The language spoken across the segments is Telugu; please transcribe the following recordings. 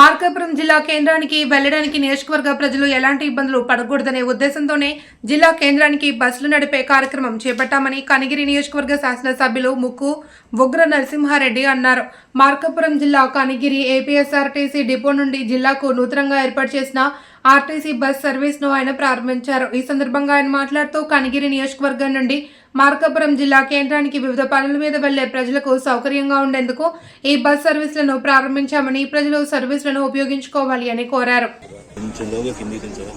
మార్కాపురం జిల్లా కేంద్రానికి వెళ్ళడానికి నియోజకవర్గ ప్రజలు ఎలాంటి ఇబ్బందులు పడకూడదనే ఉద్దేశంతోనే జిల్లా కేంద్రానికి బస్సులు నడిపే కార్యక్రమం చేపట్టామని కనిగిరి నియోజకవర్గ శాసనసభ్యులు ముక్కు ఉగ్ర నరసింహారెడ్డి అన్నారు. మార్కాపురం జిల్లా కనిగిరి ఏపీఎస్ఆర్టీసీ డిపో నుండి జిల్లాకు నూతనంగా ఏర్పాటు చేసిన ఆర్టీసీ బస్ సర్వీస్ను ఆయన ప్రారంభించారు. ఈ సందర్భంగా ఆయన మాట్లాడుతూ కనిగిరి నియోజకవర్గం నుండి మార్కాపురం జిల్లా కేంద్రానికి వివిధ పనుల మీద వెళ్ళే ప్రజలకు సౌకర్యంగా ఉండేందుకు ఈ బస్ సర్వీసులను ప్రారంభించామని ప్రజలు సర్వీసులను ఉపయోగించుకోవాలి అని కోరారు.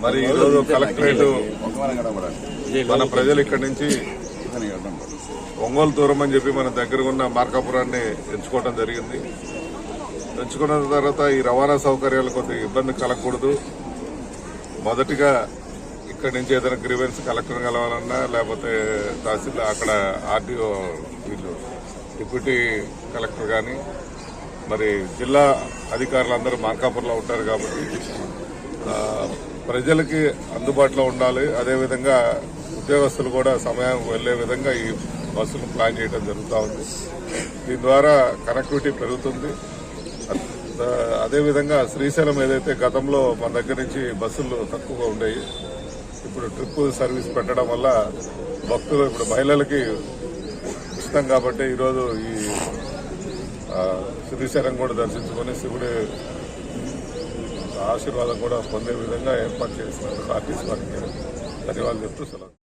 మరి ఈరోజు కలెక్టరేట్ మన ప్రజలు ఇక్కడి నుంచి ఒంగోలు దూరం అని చెప్పి మన దగ్గర ఉన్న మార్కాపురాన్ని ఎంచుకోవడం జరిగింది. ఎంచుకున్న తర్వాత ఈ రవాణా సౌకర్యాలు కొద్దిగా ఇబ్బంది కలగకూడదు. మొదటిగా ఇక్కడి నుంచి ఏదైనా గ్రీవెన్స్ కలెక్టర్ కలవాలన్నా లేకపోతే తహసీల్దార్ అక్కడ ఆర్టీఓ వీళ్ళు డిప్యూటీ కలెక్టర్ కానీ మరి జిల్లా అధికారులందరూ మార్కాపూర్లో ఉంటారు కాబట్టి ప్రజలకి అందుబాటులో ఉండాలి. అదేవిధంగా ఉద్యోగస్తులు కూడా సమయం వెళ్ళే విధంగా ఈ బస్సులు ప్లాన్ చేయడం జరుగుతూ ఉంది. దీని ద్వారా కనెక్టివిటీ పెరుగుతుంది. అదేవిధంగా శ్రీశైలం ఏదైతే గతంలో మన దగ్గర నుంచి బస్సులు తక్కువగా ఉండేవి ఇప్పుడు ట్రిప్ సర్వీస్ పెట్టడం వల్ల భక్తులు ఇప్పుడు మహిళలకి ఇష్టం కాబట్టి ఈరోజు ఈ శ్రీశైలం కూడా దర్శించుకొని శివుడి ఆశీర్వాదం కూడా పొందే విధంగా ఏర్పాటు చేస్తున్నారు ఆర్టీసీ వారికి ధన్యవాదాలు చెప్తూ సెలవు.